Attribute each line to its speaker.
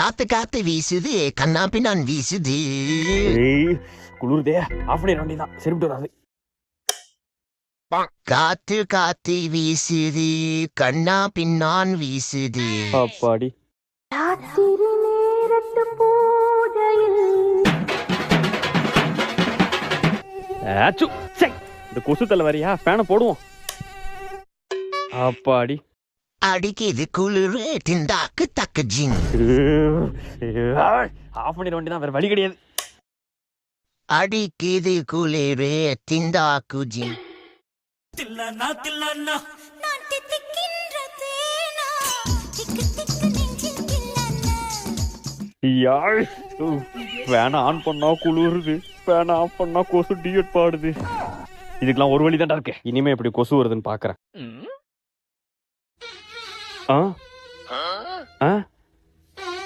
Speaker 1: காத்து காத்து வீசுது கண்ணா பின்னான் வீசுது
Speaker 2: குளிருதே. ஆஃப் வேண்டியதான் சரிவிட்டு வராது.
Speaker 1: காத்து காத்து வீசுது கண்ணா பின்னான் வீசுது.
Speaker 2: அப்பாடி.
Speaker 3: ராத்திரி நேரத்து பூஜையில்.
Speaker 2: ஆச்சு சை இந்த கொசு தலை வரியா? ஃபேனை போடுவோம். அப்பாடி.
Speaker 1: அடிக்குது குளிரு திண்டாக்கு தக்கு ஜிங்
Speaker 2: ஆஃப் பண்ணிட வேண்டியதான் வேற வழி கிடையாது.
Speaker 1: அடிக்குது குளிரு திண்டாக்கு ஜிங்
Speaker 3: நான் தித்திக்கின்ற தேனா திக்கு திக்கு நெஞ்சில் தில்லானா
Speaker 2: யாழ் ஃபேனை ஆன் பண்ணா குளிருது ஃபேனை ஆஃப் பண்ணா கொசு டியூட் பாடுது. இதுக்கெல்லாம் ஒரு வழி தான்டா இருக்கு. இனிமே எப்படி கொசு வருதுன்னு பாக்குறேன். 啊啊啊！